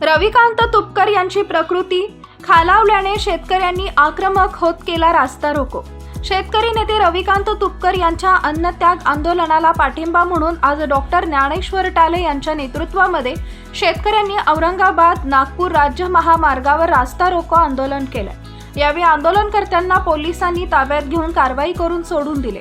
रविकांत तुपकर यांची प्रकृती. खालावल्याने शेतकऱ्यांनी आक्रमक होत केला रास्ता रोको. शेतकरी नेते रविकांत तुपकर यांच्या अन्नत्याग आंदोलनाला पाठिंबा म्हणून आज डॉक्टर ज्ञानेश्वर टाले यांच्या नेतृत्वामध्ये शेतकऱ्यांनी औरंगाबाद नागपूर राज्य महामार्गावर रास्ता रोको आंदोलन केलं. यावेळी आंदोलनकर्त्यांना पोलिसांनी ताब्यात घेऊन कारवाई करून सोडून दिले.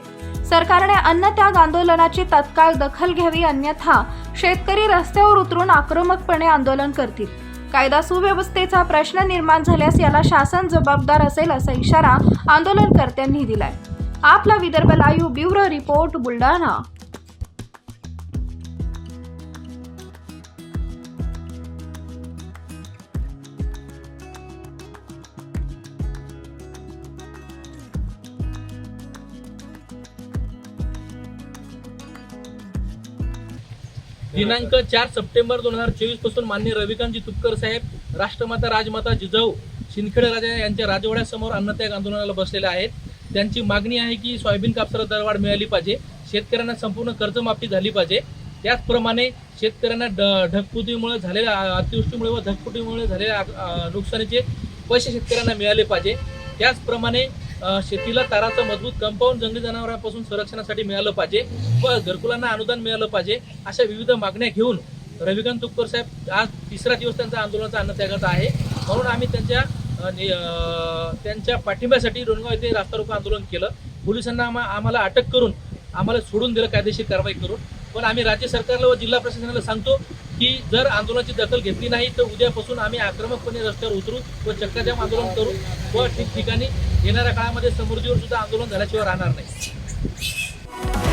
सरकारने अन्न त्याग आंदोलनाची तत्काळ दखल घ्यावी अन्यथा शेतकरी रस्त्यावर उतरून आक्रमकपणे आंदोलन करतील. कायदा सुव्यवस्थेचा प्रश्न निर्माण झाल्यास याला शासन जबाबदार असेल असा इशारा आंदोलनकर्त्यांनी दिलाय. आपला Vidarbha live bureau report Buldhana. दिनांक चार सप्टेंबर दोन हजार चोवीसपासून मान्य रविकांतजी तुपकर साहेब राष्ट्रमाता राजमाता जिजाऊ शिंदखेडे राजा यांच्या राजवाड्यासमोर अन्नत्याग आंदोलनाला बसलेले आहेत. त्यांची मागणी आहे की सोयाबीन कापसाला दरवाढ मिळाली पाहिजे शेतकऱ्यांना संपूर्ण कर्जमाफी झाली पाहिजे. त्याचप्रमाणे शेतकऱ्यांना ड ढगफुटीमुळे झालेल्या अतिवृष्टीमुळे व ढगफुटीमुळे झालेल्या नुकसानीचे पैसे शेतकऱ्यांना मिळाले पाहिजे. त्याचप्रमाणे शेतीला ताराचं मजबूत कंपाऊंड जंगली जनावरांपासून संरक्षणासाठी मिळालं पाहिजे व घरकुलांना अनुदान मिळालं पाहिजे अशा विविध मागण्या घेऊन रविकांत तुपकर साहेब आज तिसरा दिवस त्यांचा आंदोलनाचा अन्नत्यागाचा आहे. म्हणून आम्ही त्यांच्या नि- त्यांच्या पाठिंब्यासाठी रोणगाव येथे रास्ता रोको आंदोलन केलं. पोलिसांना आम्हा आम्हाला अटक करून आम्हाला सोडून दिलं कायदेशीर कारवाई करून. पण आम्ही राज्य सरकारला व जिल्हा प्रशासनाला सांगतो की जर आंदोलनाची दखल घेतली नाही तर उद्यापासून आम्ही आक्रमकपणे रस्त्यावर उतरू व चक्काजाम आंदोलन करू व ठिकठिकाणी येणाऱ्या काळामध्ये समृद्धीवर सुद्धा आंदोलन झाल्याशिवाय राहणार नाही.